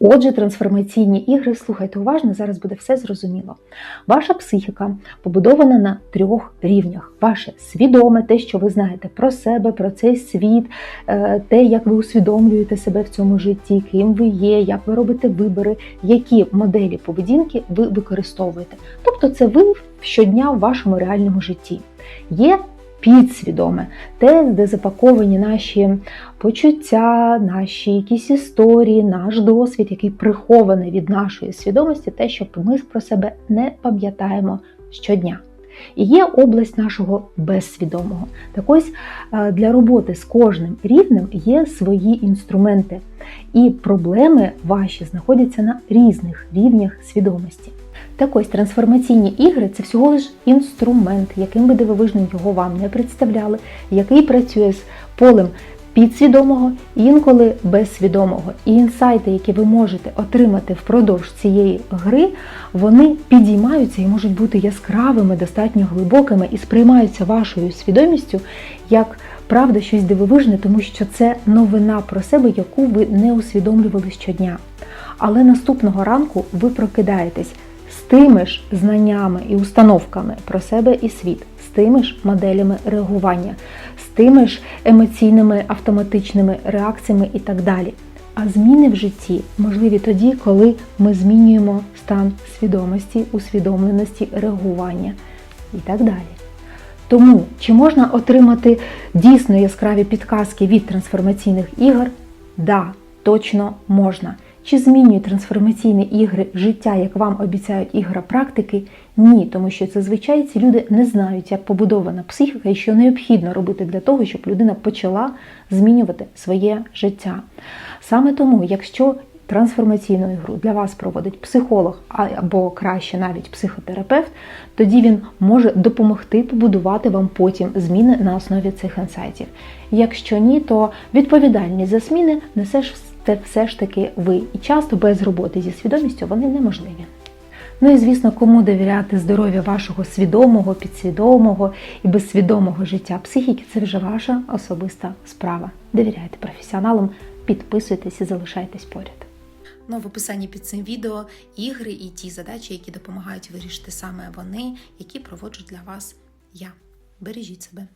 Отже, трансформаційні ігри, слухайте уважно, зараз буде все зрозуміло. Ваша психіка побудована на трьох рівнях: ваше свідоме, те, що ви знаєте про себе, про цей світ, е, те, як ви усвідомлюєте себе в цьому житті, ким ви є, як ви робите вибори, які моделі поведінки ви використовуєте. Тобто, це ви щодня в вашому реальному житті. Є підсвідоме, те, де запаковані наші почуття, наші якісь історії, наш досвід, який прихований від нашої свідомості, те, що ми про себе не пам'ятаємо щодня. І є область нашого безсвідомого. Так ось е, для роботи з кожним рівнем є свої інструменти, і проблеми ваші знаходяться на різних рівнях свідомості. Так ось трансформаційні ігри це всього лиш інструмент, яким би дивовижним його вам не представляли, який працює з полем підсвідомого, інколи безсвідомого. І інсайти, які ви можете отримати впродовж цієї гри, вони підіймаються і можуть бути яскравими, достатньо глибокими і сприймаються вашою свідомістю як правда щось дивовижне, тому що це новина про себе, яку ви не усвідомлювали щодня. Але наступного ранку ви прокидаєтесь з тими ж знаннями і установками про себе і світ, з тими ж моделями реагування, з тими ж емоційними автоматичними реакціями і так далі. А зміни в житті можливі тоді, коли ми змінюємо стан свідомості, усвідомленості, реагування і так далі. Тому чи можна отримати дійсно яскраві підказки від трансформаційних ігор? Да, точно можна. Чи змінюють трансформаційні ігри життя, як вам обіцяють ігра практики? Ні, тому що зазвичай ці люди не знають, як побудована психіка і що необхідно робити для того, щоб людина почала змінювати своє життя. Саме тому, якщо трансформаційну ігру для вас проводить психолог або краще навіть психотерапевт, тоді він може допомогти побудувати вам потім зміни на основі цих інсайтів. Якщо ні, то відповідальність за зміни несеш це все ж таки ви. І часто без роботи зі свідомістю вони неможливі. Ну і звісно, кому довіряти здоров'я вашого свідомого, підсвідомого і безсвідомого життя психіки це вже ваша особиста справа. Довіряйте професіоналам, підписуйтесь і залишайтесь поряд. Ну, в описанні під цим відео ігри і ті задачі, які допомагають вирішити саме вони, які проводжу для вас я. Бережіть себе.